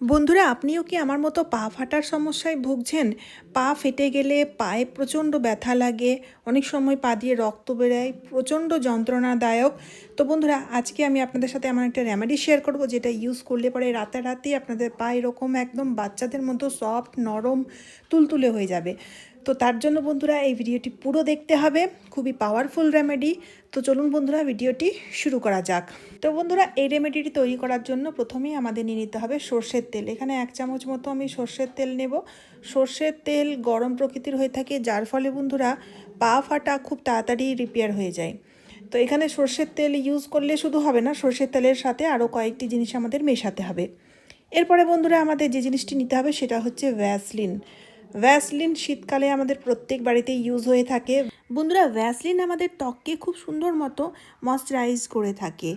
বন্ধুরা, আপনিও কি আমার মতো পা ফাটার সমস্যায় ভুগছেন? পা ফেটে গেলে পায়ে প্রচণ্ড ব্যথা লাগে, অনেক সময় পা দিয়ে রক্ত বেরোয়, প্রচণ্ড যন্ত্রণাদায়ক। তো বন্ধুরা, আজকে আমি আপনাদের সাথে আমার একটা রেমেডি শেয়ার করব, যেটা ইউজ করলে পরে রাতারাতি আপনাদের পা এরকম একদম বাচ্চাদের মতো সফট নরম, তুলতুলে হয়ে যাবে। তো তার জন্য বন্ধুরা এই ভিডিওটি পুরো দেখতে হবে। খুবই পাওয়ারফুল রেমেডি তো চলুন বন্ধুরা ভিডিওটি শুরু করা যাক। তো বন্ধুরা এই রেমেডিটি তৈরি করার জন্য প্রথমেই আমাদের নিয়ে নিতে হবে সর্ষের তেল। এখানে এক চামচ মতো আমি সর্ষের তেল নেব। সর্ষের তেল গরম প্রকৃতির হয়ে থাকে, যার ফলে বন্ধুরা পা ফাটা খুব তাড়াতাড়ি রিপেয়ার হয়ে যায়। তো এখানে সর্ষের তেল ইউজ করলে শুধু হবে না, সর্ষের তেলের সাথে আরও কয়েকটি জিনিস আমাদের মেশাতে হবে। এরপরে বন্ধুরা আমাদের যে জিনিসটি নিতে হবে সেটা হচ্ছে ভ্যাসলিন ভ্যাসলিন শীতকালে আমাদের প্রত্যেক বাড়িতে ইউজ হয়ে থাকে। বন্ধুরা ভ্যাসলিন আমাদের ত্বককে খুব সুন্দর মতো ময়শ্চারাইজ করে থাকে।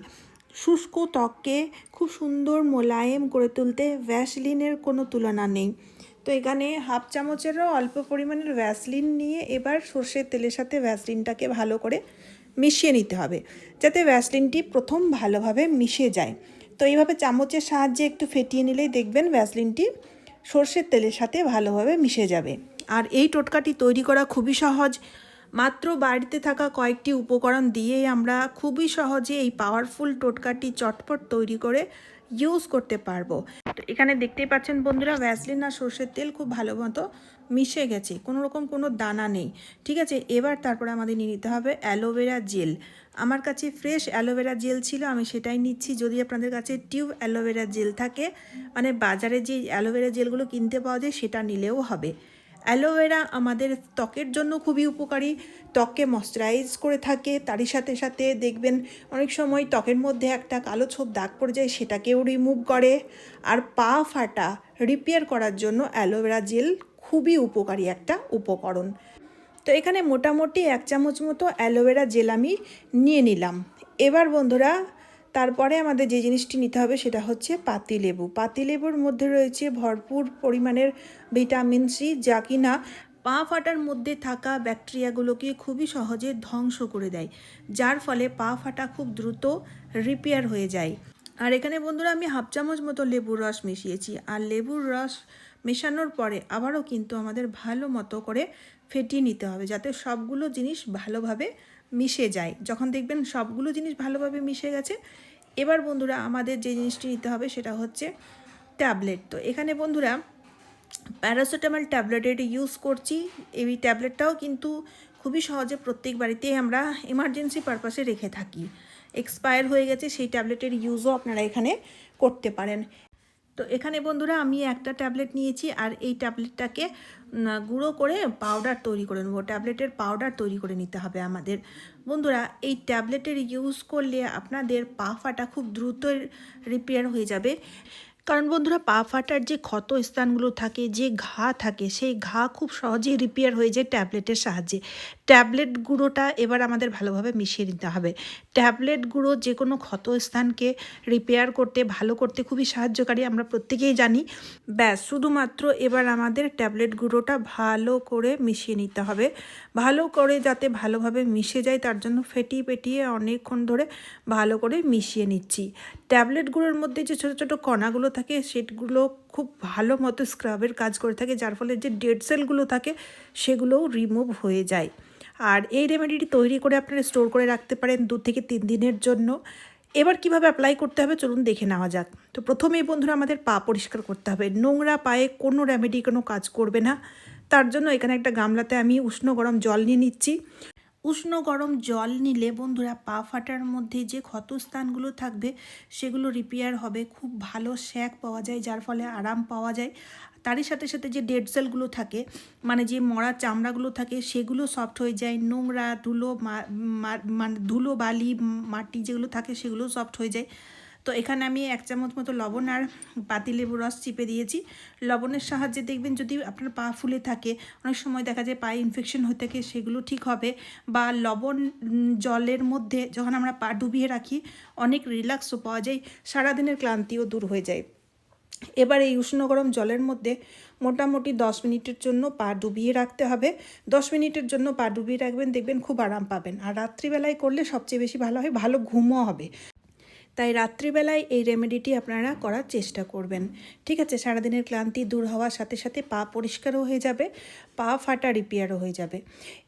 শুষ্ক ত্বককে খুব সুন্দর মোলায়েম করে তুলতে ভ্যাসলিনের কোনো তুলনা নেই। তো এখানে হাফ চামচেরও অল্প পরিমাণের ভ্যাসলিন নিয়ে এবার সর্ষের তেলের সাথে ভ্যাসলিনটাকে ভালো করে মিশিয়ে নিতে হবে, যাতে ভ্যাসলিনটি প্রথম ভালোভাবে মিশে যায়। তো এইভাবে চামচের সাহায্যে একটু ফেটিয়ে নিলেই দেখবেন ভ্যাসলিনটি সর্ষের তেলের সাথে ভালোভাবে মিশে যাবে। আর এই টোটকাটি তৈরি করা খুবই সহজ। মাত্র বাড়িতে থাকা কয়েকটি উপকরণ দিয়ে আমরা খুবই সহজে এই পাওয়ারফুল টোটকাটি চটপট তৈরি করে ইউজ করতে পারব। তো এখানে দেখতেই পাচ্ছেন বন্ধুরা ভ্যাসলিন আর সর্ষের তেল খুব ভালো মতো মিশে গেছে, কোনো রকম কোনো দানা নেই, ঠিক আছে? এবার তারপরে আমাদের নিয়ে নিতে হবে অ্যালোভেরা জেল। আমার কাছে ফ্রেশ অ্যালোভেরা জেল ছিল, আমি সেটাই নিচ্ছি, যদি আপনাদের কাছে টিউব অ্যালোভেরা জেল থাকে মানে বাজারে যে অ্যালোভেরা জেলগুলো কিনতে পাওয়া যায় সেটা নিলেও হবে। অ্যালোভেরা আমাদের ত্বকের জন্য খুবই উপকারী। ত্বককে ময়শ্চারাইজ করে থাকে, তারই সাথে সাথে দেখবেন অনেক সময় ত্বকের মধ্যে একটা কালো ছোপ দাগ পড়ে যায়, সেটাকেও রিমুভ করে। আর পা ফাটা রিপেয়ার করার জন্য অ্যালোভেরা জেল খুবই উপকারী একটা উপকরণ। তো এখানে মোটামুটি এক চামচ মতো অ্যালোভেরা জেল আমি নিয়ে নিলাম। এবার বন্ধুরা তারপরে আমাদের যে জিনিসটি নিতে হবে সেটা হচ্ছে পাতিলেবু পাতিলেবুর মধ্যে রয়েছে ভরপুর পরিমাণের ভিটামিন সি, যা কিনা পা ফাটার মধ্যে থাকা ব্যাকটেরিয়াগুলোকে খুবই সহজে ধ্বংস করে দেয়, যার ফলে পা ফাটা খুব দ্রুত রিপেয়ার হয়ে যায়। আর এখানে বন্ধুরা আমি হাফ চামচ মতো লেবুর রস মিশিয়েছি, আর লেবুর রস মেশানোর পরে আবারও কিন্তু আমাদের ভালো মতো করে ফেটিয়ে নিতে হবে, যাতে সবগুলো জিনিস ভালোভাবে মিশে যায়। যখন দেখবেন সবগুলো জিনিস ভালোভাবে মিশে গেছে, এবার বন্ধুরা আমাদের যে জিনিসটি নিতে হবে সেটা হচ্ছে ট্যাবলেট। তো এখানে বন্ধুরা প্যারাসিটামল ট্যাবলেটের ইউজ করছি। এই ট্যাবলেটটাও কিন্তু খুবই সহজে প্রত্যেক বাড়িতেই আমরা এমার্জেন্সি পারপাসে রেখে থাকি। এক্সপায়ার হয়ে গেছে, সেই ট্যাবলেটের ইউজও আপনারা এখানে করতে পারেন। তো এখানে বন্ধুরা আমি একটা ট্যাবলেট নিয়েছি আর এই ট্যাবলেটটাকে গুঁড়ো করে পাউডার তৈরি করে নেব। ট্যাবলেটের পাউডার তৈরি করে নিতে হবে আমাদের। বন্ধুরা, এই ট্যাবলেটের ইউজ করলে আপনাদের পা ফাটা খুব দ্রুত রিপেয়ার হয়ে যাবে। কারণ বন্ধুরা, পা ফাটার যে ক্ষত স্থানগুলো থাকে, যে ঘা থাকে, সেই ঘা খুব সহজেই রিপেয়ার হয়ে যায় ট্যাবলেটের সাহায্যে। ট্যাবলেট গুঁড়োটা এবার আমাদের ভালোভাবে মিশিয়ে নিতে হবে। ট্যাবলেট গুঁড়ো যে কোনো ক্ষত স্থানকে রিপেয়ার করতে, ভালো করতে খুবই সাহায্যকারী, আমরা প্রত্যেকেই জানি। ব্যাস, শুধুমাত্র এবার আমাদের ট্যাবলেট গুঁড়োটা ভালো করে মিশিয়ে নিতে হবে। ভালো করে যাতে ভালোভাবে মিশে যায়, তার জন্য ফেটিয়ে পেটিয়ে অনেকক্ষণ ধরে ভালো করে মিশিয়ে নিচ্ছি। ট্যাবলেটগুলোর মধ্যে যে ছোটো ছোটো কণাগুলো থাকে, সেগুলো খুব ভালো মতো স্ক্রাবের কাজ করে থাকে, যার ফলে যে ডেড সেলগুলো থাকে, সেগুলোও রিমুভ হয়ে যায়। আর এই রেমেডিটি তৈরি করে আপনারা স্টোর করে রাখতে পারেন দু থেকে তিন দিনের জন্য। এবার কীভাবে অ্যাপ্লাই করতে হবে চলুন দেখে নেওয়া যাক। তো প্রথমেই বন্ধুরা আমাদের পা পরিষ্কার করতে হবে। নোংরা পায়ে কোনো রেমেডি কোনো কাজ করবে না। তার জন্য এখানে একটা গামলাতে আমি উষ্ণ গরম জল নিয়ে নিচ্ছি। উষ্ণ গরম জল নিলে বন্ধুরা পা ফাটার মধ্যে যে ক্ষতস্থানগুলো থাকবে, সেগুলো রিপেয়ার হবে। খুব ভালো শ্যাক পাওয়া যায়, যার ফলে আরাম পাওয়া যায়। তারই সাথে সাথে যে ডেড সেলগুলো থাকে মানে যে মরা চামড়াগুলো থাকে, সেগুলো সফট হয়ে যায়। নোংরা ধুলো মানে ধুলো, বালি, মাটি যেগুলো থাকে, সেগুলো সফট হয়ে যায়। তো এখানে আমি এক চামচ মতো লবণ আর পাতিলেবু রস চিপে দিয়েছি। লবণের সাহায্যে দেখবেন যদি আপনার পা ফুলে থাকে, অনেক সময় দেখা যায় পায়ে ইনফেকশন হয়ে থাকে, সেগুলো ঠিক হবে। বা লবণ, জলের মধ্যে যখন আমরা পা ডুবিয়ে রাখি, অনেক রিল্যাক্সও পাওয়া যায়, সারাদিনের ক্লান্তিও দূর হয়ে যায়। এবার এই উষ্ণ গরম জলের মধ্যে মোটামুটি দশ মিনিটের জন্য পা ডুবিয়ে রাখতে হবে। দশ মিনিটের জন্য পা ডুবিয়ে রাখবেন, দেখবেন খুব আরাম পাবেন। আর রাত্রিবেলায় করলে সবচেয়ে বেশি ভালো হয়, ভালো ঘুমও হবে। তাই রাত্রিবেলায় এই রেমেডিটি আপনারা করার চেষ্টা করবেন। ঠিক আছে, সারাদিনের ক্লান্তি দূর হওয়ার সাথে সাথে পা পরিষ্কারও হয়ে যাবে, পা ফাটা রিপেয়ারও হয়ে যাবে।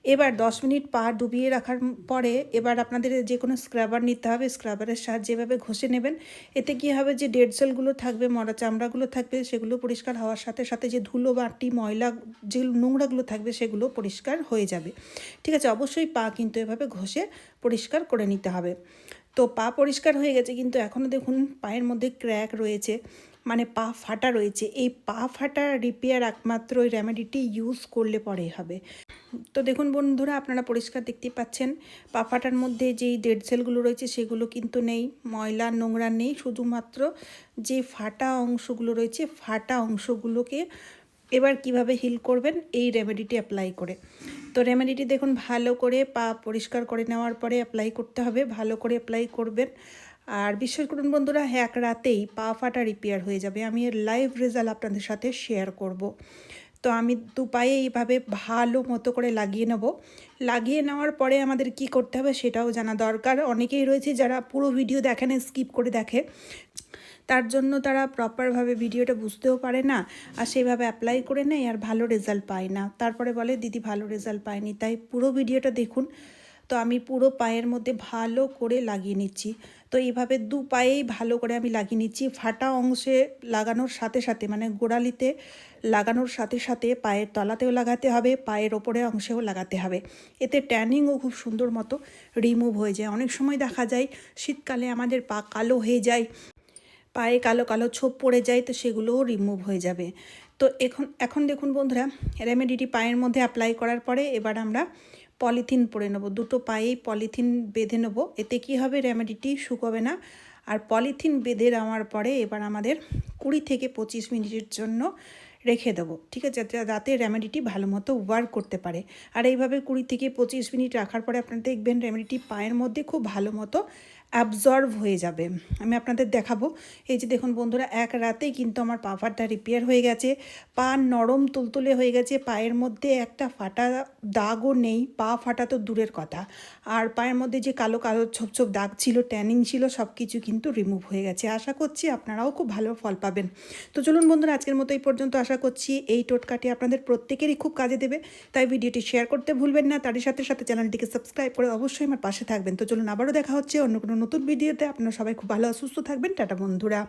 এবার দশ মিনিট পা ডুবিয়ে রাখার পরে এবার আপনাদের যে কোনো স্ক্রাবার নিতে হবে। স্ক্রাবারের সাহায্যে এভাবে ঘষে নেবেন। এতে কী হবে যে ডেড সেলগুলো থাকবে, মরা চামড়াগুলো থাকবে, সেগুলো পরিষ্কার হওয়ার সাথে সাথে যে ধুলো, বাটি, ময়লা, যে নোংরাগুলো থাকবে, সেগুলো পরিষ্কার হয়ে যাবে। ঠিক আছে, অবশ্যই পা কিন্তু এভাবে ঘষে পরিষ্কার করে নিতে হবে। তো পা পরিষ্কার হয়ে গেছে, কিন্তু এখনও দেখুন পায়ের মধ্যে ক্র্যাক রয়েছে মানে পা ফাটা রয়েছে। এই পা ফাটা রিপেয়ার একমাত্র ওই রেমেডিটি ইউজ করলে পরে হবে। তো দেখুন বন্ধুরা, আপনারা পরিষ্কার দেখতে পাচ্ছেন, পা ফাটার মধ্যে যেই ডেড সেলগুলো রয়েছে, সেগুলো কিন্তু নেই, ময়লা, নোংরা নেই, শুধুমাত্র যে ফাটা অংশগুলো রয়েছে, ফাটা অংশগুলোকে এবার কীভাবে হিল করবেন, এই রেমেডিটি অ্যাপ্লাই করে। তো রেমেডিটি দেখুন, ভালো করে পা পরিষ্কার করে নেওয়ার পরে অ্যাপ্লাই করতে হবে, ভালো করে অ্যাপ্লাই করবেন। আর বিশ্বাস করুন বন্ধুরা, এক রাতেই পা ফাটা রিপেয়ার হয়ে যাবে। আমি এর লাইভ রেজাল্ট আপনাদের সাথে শেয়ার করব। তো আমি দু পায়ে এইভাবে ভালো মতো করে লাগিয়ে নেব। লাগিয়ে নেওয়ার পরে আমাদের কি করতে হবে সেটাও জানা দরকার। অনেকেই রয়েছে যারা পুরো ভিডিও দেখে না স্কিপ করে দেখে। তার জন্য তারা প্রপারভাবে ভিডিওটা বুঝতেও পারে না, আর সেইভাবে অ্যাপ্লাই করে নেয় আর ভালো রেজাল্ট পায় না। তারপরে বলে, দিদি, ভালো রেজাল্ট পায়নি। তাই পুরো ভিডিওটা দেখুন। তো আমি পুরো পায়ের মধ্যে ভালো করে লাগিয়ে নিচ্ছি। তো এইভাবে দু পায়েই ভালো করে আমি লাগিয়ে নিচ্ছি। ফাটা অংশে লাগানোর সাথে সাথে মানে গোড়ালিতে লাগানোর সাথে সাথে পায়ের তলাতেও লাগাতে হবে, পায়ের ওপরে অংশেও লাগাতে হবে। এতে ট্যানিংও খুব সুন্দর মতো রিমুভ হয়ে যায়। অনেক সময় দেখা যায়, শীতকালে আমাদের পা কালো হয়ে যায়। পায়ে কালো কালো ছোপ পড়ে যায়, তো সেগুলোও রিমুভ হয়ে যাবে। তো এখন এখন দেখুন বন্ধুরা রেমেডিটি পায়ের মধ্যে অ্যাপ্লাই করার পরে এবার আমরা পলিথিন পরে নেব। দুটো পায়েই পলিথিন বেঁধে নেব। এতে কী হবে রেমেডিটি শুকোবে না। আর পলিথিন বেঁধে নেওয়ার পরে এবার আমাদের কুড়ি থেকে পঁচিশ মিনিটের জন্য রেখে দেবো, ঠিক আছে? যাতে রেমেডিটি ভালো মতো ওয়ার্ক করতে পারে। আর এইভাবে কুড়ি থেকে পঁচিশ মিনিট রাখার পরে আপনারা দেখবেন রেমেডিটি পায়ের মধ্যে খুব ভালো মতো অ্যাবজর্ভ হয়ে যাবে। আমি আপনাদের দেখাবো। এই যে দেখুন বন্ধুরা, এক রাতেই কিন্তু আমার পা ফাটা রিপেয়ার হয়ে গেছে। পা নরম তুলতুলে হয়ে গেছে। পায়ের মধ্যে একটা ফাটা দাগও নেই। পা ফাটা তো দূরের কথা। আর পায়ের মধ্যে যে কালো কালো ছোপ ছোপ দাগ ছিল ট্যানিং ছিল সব কিছু কিন্তু রিমুভ হয়ে গেছে। আশা করছি আপনারাও খুব ভালো ফল পাবেন। তো চলুন বন্ধুরা, আজকের মতো এই পর্যন্ত আশা করছি এই টোটকাটি আপনাদের প্রত্যেকেরই খুব কাজে দেবে। তাই ভিডিওটি শেয়ার করতে ভুলবেন না। তারই সাথে সাথে চ্যানেলটিকে সাবস্ক্রাইব করে অবশ্যই আমার পাশে থাকবেন। তো চলুন আবারও দেখা হচ্ছে অন্য নতুন ভিডিওতে আপনারা সবাই খুব ভালো সুস্থ থাকবেন। টাটা বন্ধুরা।